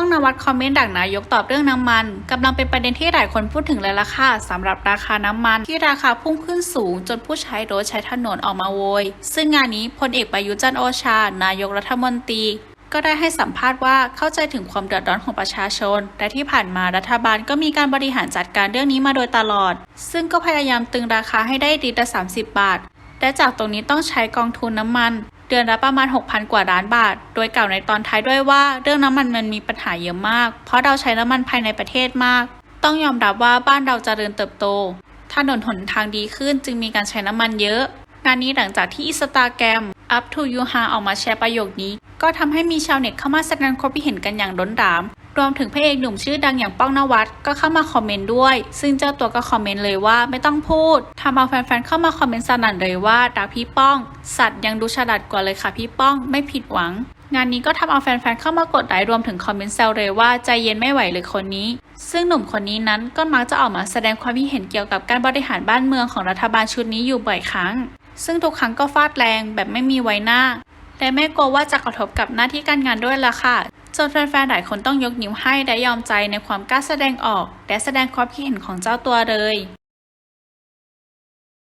ป้องนวัดคอมเมนต์ดักนายกตอบเรื่องน้ำมันกำลังเป็นประเด็นที่หลายคนพูดถึงเลยล่ะค่ะสำหรับราคาน้ำมัน ที่ราคาพุ่งขึ้นสูง จนผู้ใช้รถใช้ถนนออกมาโวย ซึ่งงานนี้พลเอกประยุจันโอชา นายกรัฐมนตรีก็ได้ให้สัมภาษณ์ว่าเข้าใจถึงความเดือดร้อนของประชาชน และที่ผ่านมารัฐบาลก็มีการบริหารจัดการเรื่องนี้มาโดยตลอด ซึ่งก็พยายามตึงราคาให้ได้ลิตรละ30 บาท และจากตรงนี้ต้องใช้กองทุนน้ำมัน เดือนละประมาณ 6,000 กว่าล้านบาท โดยกล่าวในตอนท้ายด้วยว่าเรื่องน้ำมันมันมีปัญหาเยอะมาก เพราะเราใช้น้ำมันภายในประเทศมาก ต้องยอมรับว่าบ้านเราเจริญเติบโต ถนนหนทางดีขึ้นจึงมีการใช้น้ำมันเยอะ งานนี้หลังจากที่อิสตาแกรม up to you ha ออกมาแชร์ประโยคนี้ ก็ทำให้มีชาวเน็ตเข้ามาแสดงความคิดเห็นกันอย่างล้นหลาม รวมถึงพระเอกหนุ่มชื่อดังอย่างป้องนวัดก็เข้ามาคอมเมนต์ด้วย ซึ่งเจ้าตัวก็คอมเมนต์เลยว่าไม่ต้องพูดทำเอาแฟนๆเข้ามาคอมเมนต์สนั่นเลยว่าดักพี่ป้อง สัตว์ยังดูฉลาดกว่าเลยค่ะพี่ป้องไม่ผิดหวัง งานนี้ก็ทำเอาแฟนๆเข้ามากดไลค์รวมถึงคอมเมนต์แซวเลยว่าใจเย็นไม่ไหวเลยคนนี้ ซึ่งหนุ่มคนนี้นั้นก็มักจะออกมาแสดงความคิดเห็นเกี่ยวกับการบริหารบ้านเมืองของรัฐบาลชุดนี้อยู่บ่อยครั้ง ซึ่งทุกครั้งก็ฟาดแรงแบบไม่มีไว้หน้า และไม่กลัวว่าจะกระทบกับหน้าที่การงานด้วยล่ะค่ะจนแฟนๆหลายคนต้องยกนิ้วให้และยอมใจในความกล้าแสดงออก และแสดงความคิดเห็นของเจ้าตัวเลย